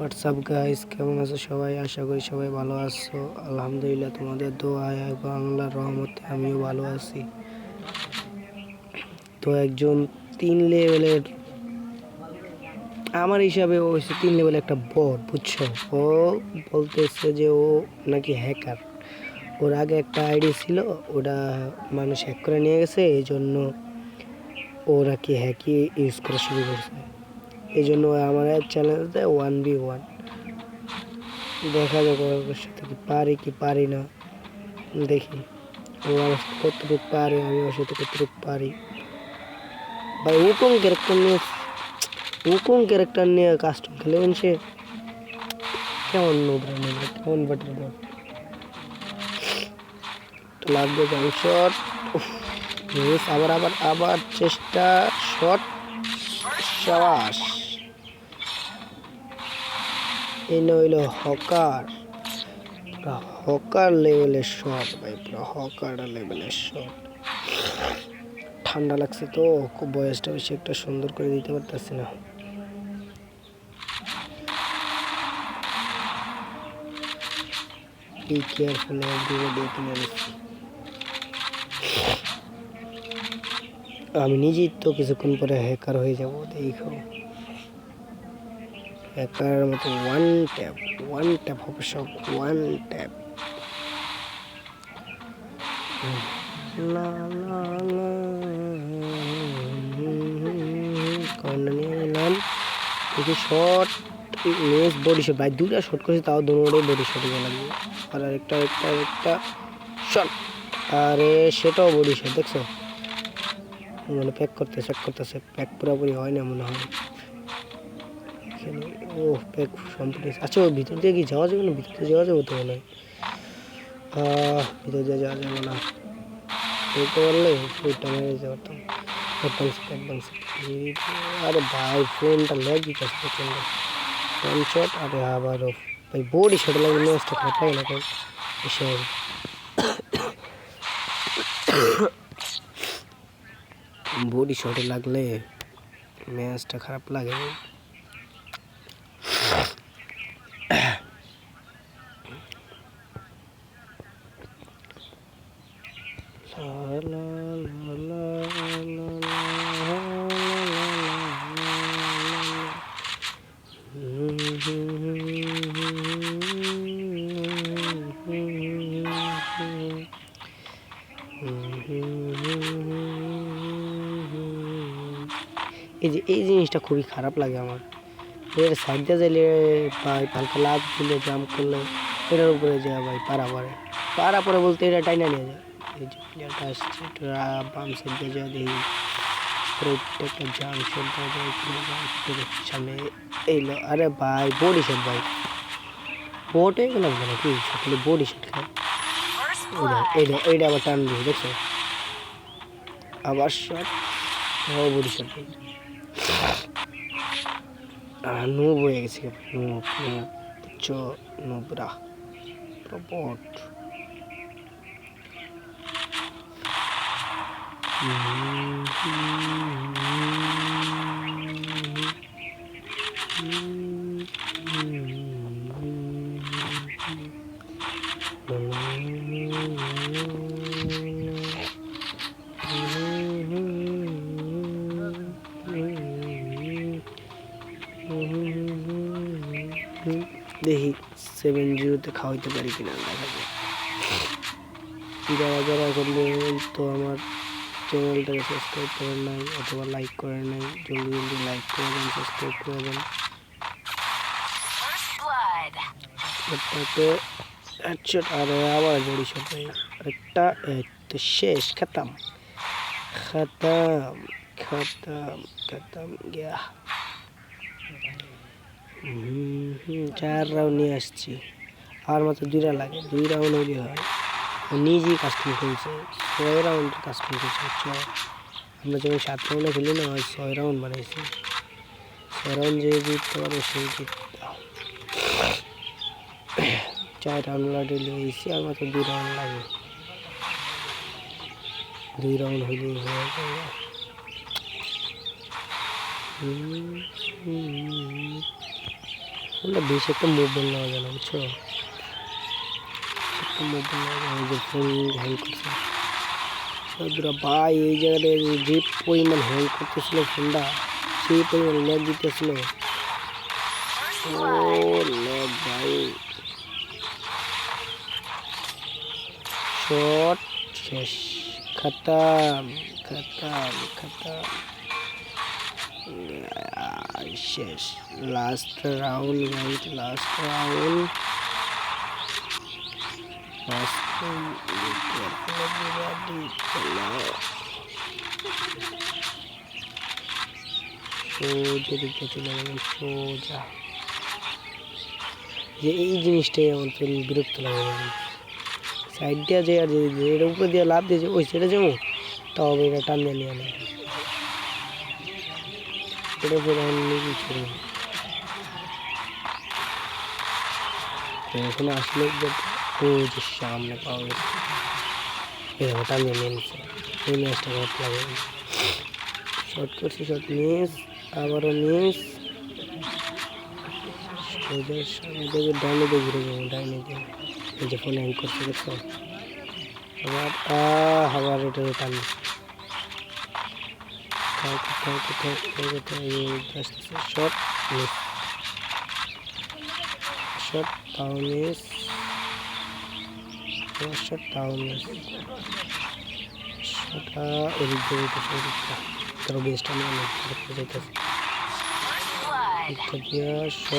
WhatsApp guys কেমন আছো সবাই? আশা করি সবাই ভালো আছো। আলহামদুলিল্লাহ, তোমাদের দোয়ায় এবং আল্লাহর রহমতে আমিও ভালো আছি। তো একজন তিন লেভেলের আমার হিসাবে ও হচ্ছে তিন লেভেল একটা বট বুঝছ? ও বলতেছে যে ও নাকি হ্যাকার ওর আগে একটা আইডি ছিল, ওটা মানুষ হ্যাক করে নিয়ে গেছে এই জন্য ওরা কি হ্যাকি ইউজ করা শুরু করছে। এই জন্য আমার দেয় ওয়ান বি ওয়ান দেখা যাক ওর সাথে কি পারি কি পারি না। দেখি। ও আমার কতটুকু পারে, আমি ওর সাথে কতটুকু পারি। ভাই কোন ক্যারেক্টার নিয়ে কোন ক্যারেক্টার নিয়ে কাস্টম খেলে? সে কেমন নোবরা নোবরা কেমন বাটার বট লাগবে জাম শট আবার আবার আবার চেষ্টা। শট সাবাস। এই নইল হকার। হকার লেভেলের শট ভাই, পুরো হকার লেভেলের শট ঠান্ডা লাগছে তো, খুব বয়সটা বেশি একটা সুন্দর করে দিতে পারতেছি না। রয়েছে। আমি নিজেই তো কিছুক্ষণ পরে হ্যাকার হয়ে যাব, দেখো। হ্যাকার মতো ওয়ান ট্যাপ ওয়ান ট্যাপ হবে সব ওয়ান ট্যাপ লা লা লা কর্নার নিয়ে নিলাম। দেখি শর্ট মেস বডি শট ভাই দুটা শট করেছে, তাও দুটোই বডি শট লাগবে আর একটা একটা একটা শট আরে সেটাও বডি শট দেখছ? মানে প্যাক করতেছে প্যাক করতেছে প্যাক পুরোপুরি হয় না মনে হয়। এখানে। ও প্যাক সম্পূর্ণ আচ্ছা ওর ভিতর দিয়ে কি যাওয়া যাবে না? ভিতর দিয়ে যাওয়া যাবে তো মনে হয়। ভিতর দিয়ে যাওয়া যাবে না। বলতে পারলে ফুটটা মেরে যেতে পারতাম। অ্যাডভান্স অ্যাডভান্স আরে ভাই ফোনটা ল্যাগ দিতেছে প্রচণ্ড ওয়ান শট আরে আবারও। ভাই বডি শট লাগবে ম্যাচটা খারাপ লাগে না কেন? এসে বডি শটে লাগলে ম্যাচটা খারাপ লাগে এই যে, এই জিনিসটা খুবই খারাপ লাগে আমার। এর সাইড দিয়ে যাইলে ভাই হালকা লাভ দিলে জাম্প করলে, এটার উপরে যায় ভাই পারা পরে। পারা পরে বলতে এটা টাইনা নিয়ে যায়। এই যে আরে ভাই বডি শট ভাই। বোট কি বডি শট খায় এইটা এইটা আবার টান দিয়ে আবার শট ও বডি শট নুব হয়ে গেছে। নুব নুব বুঝছ নুবরা বট দেখি সেভেন জিরোতে খাওয়াইতে পারি কিনা দেখা যাক যারা যারা করলে তো আমার চ্যানেলটাকে সাবস্ক্রাইব করেন নাই অথবা লাইক করেন নাই জলদি জলদি লাইক করে দেন সাবস্ক্রাইব করে দেন। হেডশট আর আবার বডি শট তো শেষ খতম। খতম খতম খতম গিয়া। হুম, চার রাউন্ড নিয়ে আসছি। আর মাত্র দুইটা লাগে দুই রাউন্ড হলে হয়। নিজেই কাস্টম খেলছে। ছয় রাউন্ড কাস্টম খেলছে বুঝছ? আমরা যখন সাত রাউন্ডে খেলি না ওই ছয় রাউন্ড বানাইছি ছয় রাউন্ড যে জিততে পারে সেই জিততে চার রাউন্ড লাটে লিয়েছি আর মাত্র দুই রাউন্ড লাগে দুই রাউন্ড হইলেই হয়ে যাবে হুম, হুম, ফোনটা বেশি একটা মোবাইল নেওয়া যায় না বুঝছ একটা মোবাইল নেওয়া যায় না, ওই যে ফোন হ্যাং করছে বন্ধুরা ভাই এই জায়গাটায় যে পরিমাণ হ্যাং করতেছিল ফোনটা সেই পরিমাণ ল্যাগ দিতেছিল ও ল্যাগ ভাই শট শেষ খতম খতম খতম আহ, শেষ last round guide last round যে এই জিনিসটাই আমার তো বিরক্ত লাগে সাইড দিয়ে যে আর যে উপরে দিয়ে লাভ দিয়েছে ওই সেটা যেমন তবে এটা টান দিয়ে নিয়ে নেয় এটা আসলে যে সামনে পাওয়া গেছে। এরকম টান দিয়ে নিয়ে নিচ্ছে। এই ম্যাচটা ঘট লাগে শর্ট করছি শর্ট মিস আবারও মিস সোজা সামনে থেকে ডাইনে ঘুরে যাব, ডাইনে দিয়ে। এই যে ফোন হ্যাং করছে, দেখছ? আবার আবার এটা টান কোথায় কোথায় কোথায় কোথায় কোথায় এই শর্ট মিস শর্ট তাও মিস তাও মিস শর্টটা এদিক দিয়ে যেতেছে এদিকটা তারও বেস্ট যেতেছে First